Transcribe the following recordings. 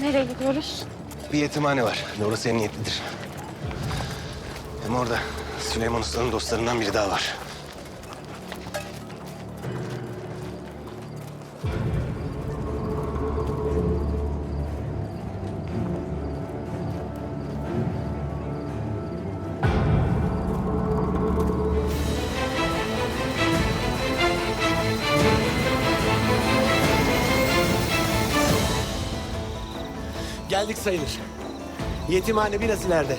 Nereye gidiyoruz? Bir yetimhane var. Orası emniyetlidir. Hem orada Süleyman Usta'nın dostlarından biri daha var. Geldik sayılır. Yetimhane biraz ileride.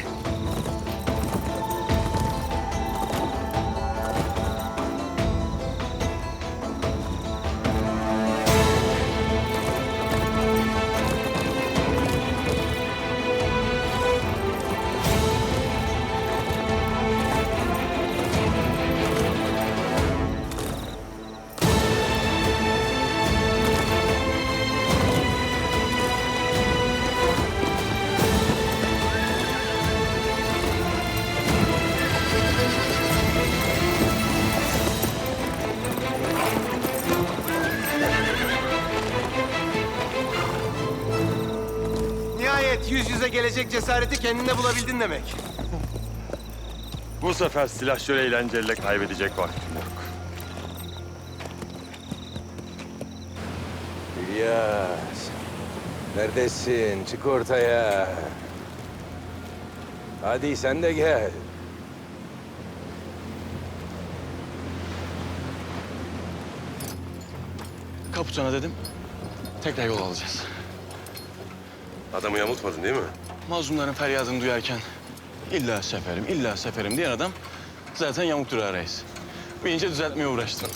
Nihayet yüz yüze gelecek cesareti kendinde bulabildin demek. Bu sefer silah şöyle eğlenceyle kaybedecek vaktim yok. İlyas. Neredesin? Çık ortaya. Hadi sen de gel. Kaputana dedim. Tekrar yol alacağız. Adamı yamultmadın değil mi? Mazlumların feryadını duyarken illa seferim, illa seferim diyen adam zaten yamuk durar reis. Bir ince düzeltmeye uğraştım.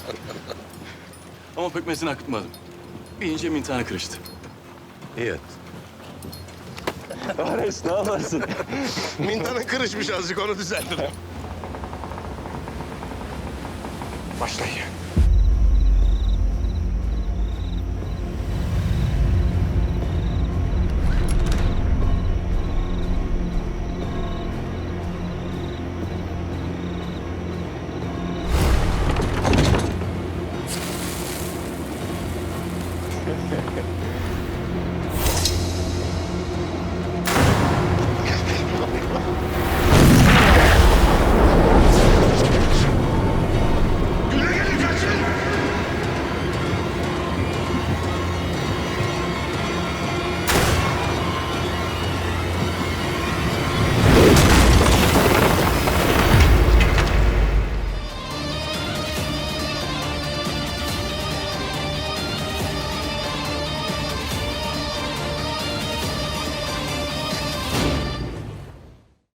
Ama pekmezini akıtmadım. Bir ince mintanı kırıştı. İyi et. Reis ne yaparsın? Mintanın kırışmış azıcık onu düzelttim. Başlayın. Okay.